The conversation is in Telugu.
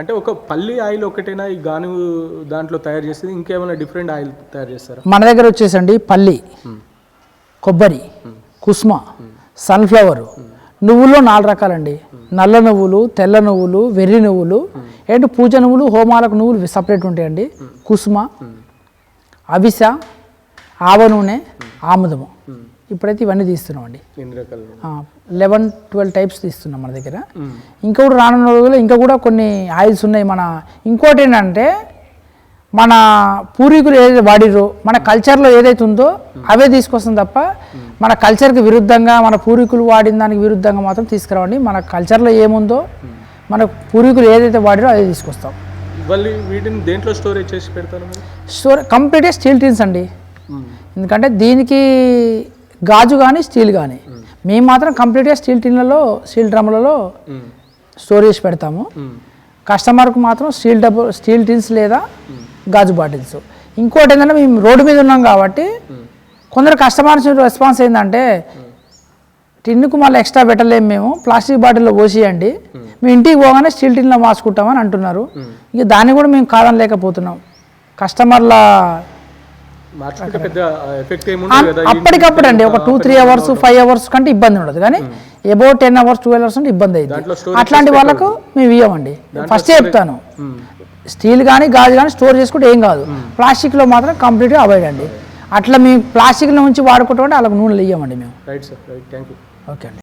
అంటే ఒక పల్లి ఆయిల్ ఒకటేనా ఈ గాను దాంట్లో తయారు చేసేది ఇంకేమైనా డిఫరెంట్ ఆయిల్ తయారు చేస్తారా? మన దగ్గర వచ్చేసండి పల్లి కొబ్బరి కుస్మ సన్ఫ్లవర్. నువ్వుల్లో నాలుగు రకాలండి. నల్ల నువ్వులు తెల్ల నువ్వులు వెర్రి నువ్వులు. ఏంటి పూజ నువ్వులు హోమాలకు నువ్వులు సపరేట్ ఉంటాయండి. కుసుమ అవిస ఆవ నూనె ఆముదము. ఇప్పుడైతే ఇవన్నీ ఎన్ని రకాలు లెవెన్ ట్వెల్వ్ టైప్స్ తీస్తున్నాం మన దగ్గర. ఇంకా కూడా రానున్న రోజుల్లో ఇంకా కూడా కొన్ని ఆయిల్స్ ఉన్నాయి మన ఇంకోటి ఏంటంటే మన పూర్వీకులు ఏదైతే వాడిరో మన కల్చర్లో ఏదైతే ఉందో అవే తీసుకొస్తాం తప్ప మన కల్చర్కి విరుద్ధంగా మన పూర్వీకులు వాడిన దానికి విరుద్ధంగా మాత్రం తీసుకురావండి. మన కల్చర్లో ఏముందో మన పూర్వీకులు ఏదైతే వాడిరో అదే తీసుకొస్తాం. వీటిని దేంట్లో స్టోరేజ్ చేసి పెడతాను మీరు? స్టోర్ కంప్లీట్గా స్టీల్ టీన్స్ అండి. ఎందుకంటే దీనికి గాజు కానీ స్టీల్ కానీ మేము. మాత్రం కంప్లీట్గా స్టీల్ టిన్లలో స్టీల్ డ్రమ్లలో స్టోర్ చేసి పెడతాము. కస్టమర్కు మాత్రం స్టీల్ డబ్బు స్టీల్ టిన్స్ లేదా గాజు బాటిల్స్. ఇంకోటి ఏంటంటే మేము రోడ్డు మీద ఉన్నాం కాబట్టి కొందరు కస్టమర్స్ రెస్పాన్స్ ఏంటంటే టిన్నుకు మళ్ళీ ఎక్స్ట్రా పెట్టలేము మేము ప్లాస్టిక్ బాటిల్లో పోసియండి. మేము. ఇంటికి పోగానే స్టీల్ టిన్లో మార్చుకుంటామని అంటున్నారు. ఇక దాన్ని కూడా మేము కాదనలేకపోతున్నాం. కస్టమర్ల అప్పటికప్పుడు అండి ఒక two three hours five hours కంటే ఇబ్బంది ఉండదు. కానీ above ten hours twelve hours అంటే ఇబ్బంది అయింది అట్లాంటి వాళ్ళకు మేము ఇవ్వమండి ఫస్ట్ చెప్తాను. స్టీల్ కానీ గాజు కానీ స్టోర్ చేసుకుంటే ఏం కాదు. ప్లాస్టిక్లో మాత్రం కంప్లీట్గా అవాయిడ్ అండి. అట్లా మేము ప్లాస్టిక్లో ఉంచి వాడుకుంటాం అంటే వాళ్ళకి నూనెలు ఇవ్వమండి మేము. Right sir right thank you okay అండి.